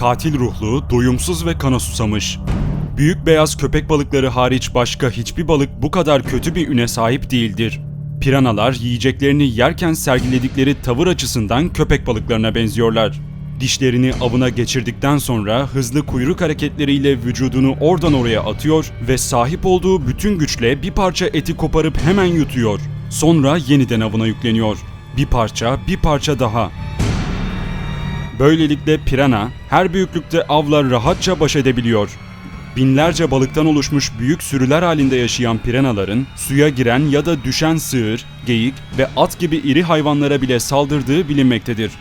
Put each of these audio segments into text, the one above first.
Katil ruhlu, doyumsuz ve kana susamış. Büyük beyaz köpek balıkları hariç başka hiçbir balık bu kadar kötü bir üne sahip değildir. Piranalar yiyeceklerini yerken sergiledikleri tavır açısından köpek balıklarına benziyorlar. Dişlerini avına geçirdikten sonra hızlı kuyruk hareketleriyle vücudunu oradan oraya atıyor ve sahip olduğu bütün güçle bir parça eti koparıp hemen yutuyor. Sonra yeniden avına yükleniyor. Bir parça, bir parça daha. Böylelikle pirana her büyüklükte avla rahatça baş edebiliyor. Binlerce balıktan oluşmuş büyük sürüler halinde yaşayan piranaların suya giren ya da düşen sığır, geyik ve at gibi iri hayvanlara bile saldırdığı bilinmektedir.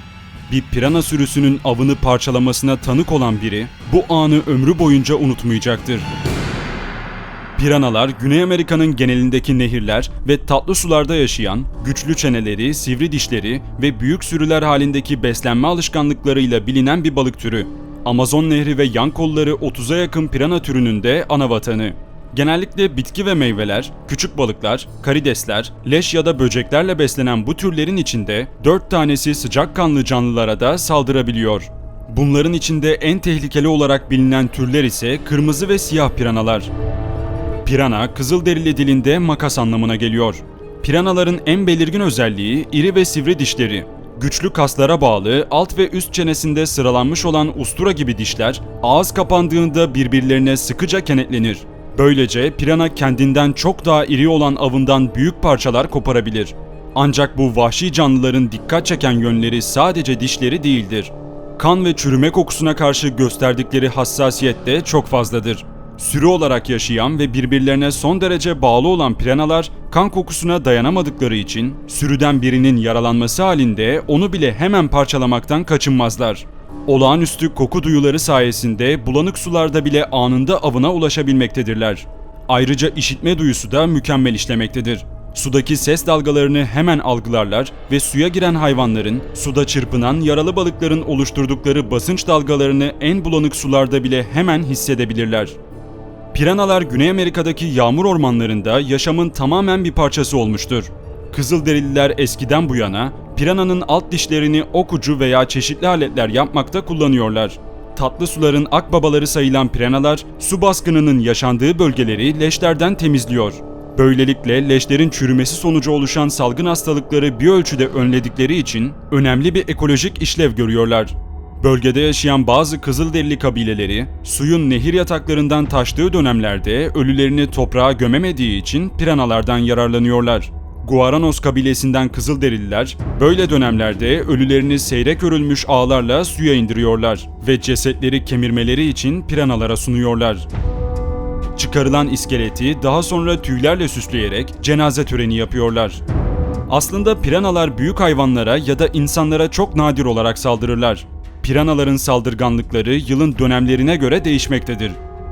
Bir pirana sürüsünün avını parçalamasına tanık olan biri bu anı ömrü boyunca unutmayacaktır. Piranalar Güney Amerika'nın genelindeki nehirler ve tatlı sularda yaşayan, güçlü çeneleri, sivri dişleri ve büyük sürüler halindeki beslenme alışkanlıklarıyla bilinen bir balık türü. Amazon Nehri ve yan kolları 30'a yakın pirana türünün de ana vatanı. Genellikle bitki ve meyveler, küçük balıklar, karidesler, leş ya da böceklerle beslenen bu türlerin içinde 4 tanesi sıcakkanlı canlılara da saldırabiliyor. Bunların içinde en tehlikeli olarak bilinen türler ise kırmızı ve siyah piranalar. Pirana, Kızılderili dilinde makas anlamına geliyor. Piranaların en belirgin özelliği iri ve sivri dişleri. Güçlü kaslara bağlı alt ve üst çenesinde sıralanmış olan ustura gibi dişler ağız kapandığında birbirlerine sıkıca kenetlenir. Böylece pirana kendinden çok daha iri olan avından büyük parçalar koparabilir. Ancak bu vahşi canlıların dikkat çeken yönleri sadece dişleri değildir. Kan ve çürüme kokusuna karşı gösterdikleri hassasiyet de çok fazladır. Sürü olarak yaşayan ve birbirlerine son derece bağlı olan piranalar kan kokusuna dayanamadıkları için sürüden birinin yaralanması halinde onu bile hemen parçalamaktan kaçınmazlar. Olağanüstü koku duyuları sayesinde bulanık sularda bile anında avına ulaşabilmektedirler. Ayrıca işitme duyusu da mükemmel işlemektedir. Sudaki ses dalgalarını hemen algılarlar ve suya giren hayvanların, suda çırpınan yaralı balıkların oluşturdukları basınç dalgalarını en bulanık sularda bile hemen hissedebilirler. Piranalar Güney Amerika'daki yağmur ormanlarında yaşamın tamamen bir parçası olmuştur. Kızılderililer eskiden bu yana pirananın alt dişlerini ok ucu veya çeşitli aletler yapmakta kullanıyorlar. Tatlı suların akbabaları sayılan piranalar su baskınının yaşandığı bölgeleri leşlerden temizliyor. Böylelikle leşlerin çürümesi sonucu oluşan salgın hastalıkları bir ölçüde önledikleri için önemli bir ekolojik işlev görüyorlar. Bölgede yaşayan bazı Kızılderili kabileleri, suyun nehir yataklarından taştığı dönemlerde ölülerini toprağa gömemediği için piranalardan yararlanıyorlar. Guaranos kabilesinden Kızılderililer, böyle dönemlerde ölülerini seyrek örülmüş ağlarla suya indiriyorlar ve cesetleri kemirmeleri için piranalara sunuyorlar. Çıkarılan iskeleti daha sonra tüylerle süsleyerek cenaze töreni yapıyorlar. Aslında piranalar büyük hayvanlara ya da insanlara çok nadir olarak saldırırlar. Piranaların saldırganlıkları yılın dönemlerine göre değişmektedir.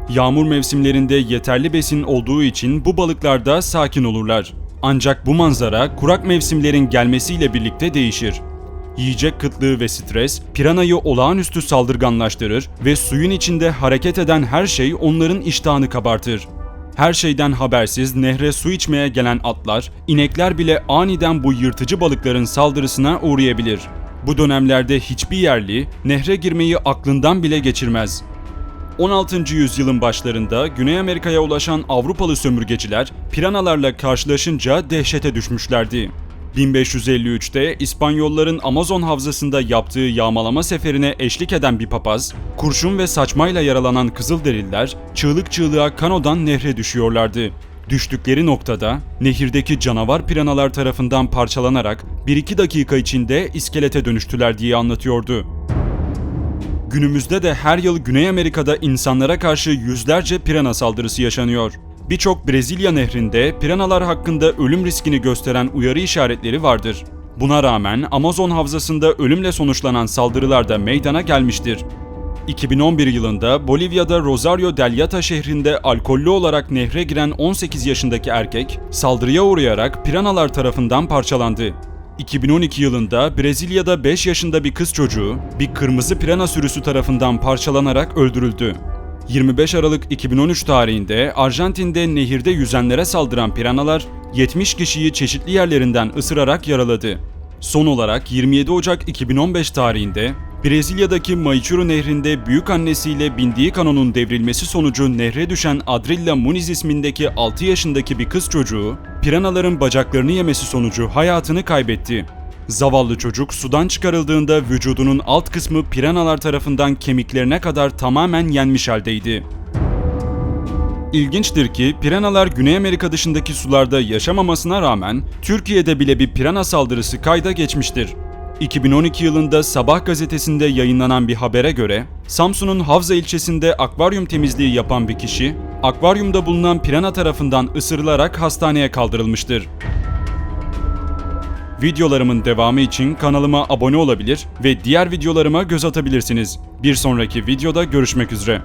Yağmur mevsimlerinde yeterli besin olduğu için bu balıklar da sakin olurlar. Ancak bu manzara kurak mevsimlerin gelmesiyle birlikte değişir. Yiyecek kıtlığı ve stres piranayı olağanüstü saldırganlaştırır ve suyun içinde hareket eden her şey onların iştahını kabartır. Her şeyden habersiz nehre su içmeye gelen atlar, inekler bile aniden bu yırtıcı balıkların saldırısına uğrayabilir. Bu dönemlerde hiçbir yerli nehre girmeyi aklından bile geçirmez. 16. yüzyılın başlarında Güney Amerika'ya ulaşan Avrupalı sömürgeciler piranalarla karşılaşınca dehşete düşmüşlerdi. 1553'te İspanyolların Amazon havzasında yaptığı yağmalama seferine eşlik eden bir papaz, kurşun ve saçmayla yaralanan Kızılderililer çığlık çığlığa kanodan nehre düşüyorlardı. Düştükleri noktada nehirdeki canavar piranalar tarafından parçalanarak 1-2 dakika içinde iskelete dönüştüler diye anlatıyordu. Günümüzde de her yıl Güney Amerika'da insanlara karşı yüzlerce pirana saldırısı yaşanıyor. Birçok Brezilya nehrinde piranalar hakkında ölüm riskini gösteren uyarı işaretleri vardır. Buna rağmen Amazon havzasında ölümle sonuçlanan saldırılar da meydana gelmiştir. 2011 yılında Bolivya'da Rosario del Yata şehrinde alkollü olarak nehre giren 18 yaşındaki erkek saldırıya uğrayarak piranalar tarafından parçalandı. 2012 yılında Brezilya'da 5 yaşında bir kız çocuğu bir kırmızı pirana sürüsü tarafından parçalanarak öldürüldü. 25 Aralık 2013 tarihinde Arjantin'de nehirde yüzenlere saldıran piranalar 70 kişiyi çeşitli yerlerinden ısırarak yaraladı. Son olarak 27 Ocak 2015 tarihinde Brezilya'daki Maichuru Nehri'nde büyük annesiyle bindiği kanonun devrilmesi sonucu nehre düşen Adrilla Muniz ismindeki 6 yaşındaki bir kız çocuğu, piranaların bacaklarını yemesi sonucu hayatını kaybetti. Zavallı çocuk sudan çıkarıldığında vücudunun alt kısmı piranalar tarafından kemiklerine kadar tamamen yenmiş haldeydi. İlginçtir ki piranalar Güney Amerika dışındaki sularda yaşamamasına rağmen Türkiye'de bile bir pirana saldırısı kayda geçmiştir. 2012 yılında Sabah gazetesinde yayınlanan bir habere göre Samsun'un Havza ilçesinde akvaryum temizliği yapan bir kişi akvaryumda bulunan pirana tarafından ısırılarak hastaneye kaldırılmıştır. Videolarımın devamı için kanalıma abone olabilir ve diğer videolarıma göz atabilirsiniz. Bir sonraki videoda görüşmek üzere.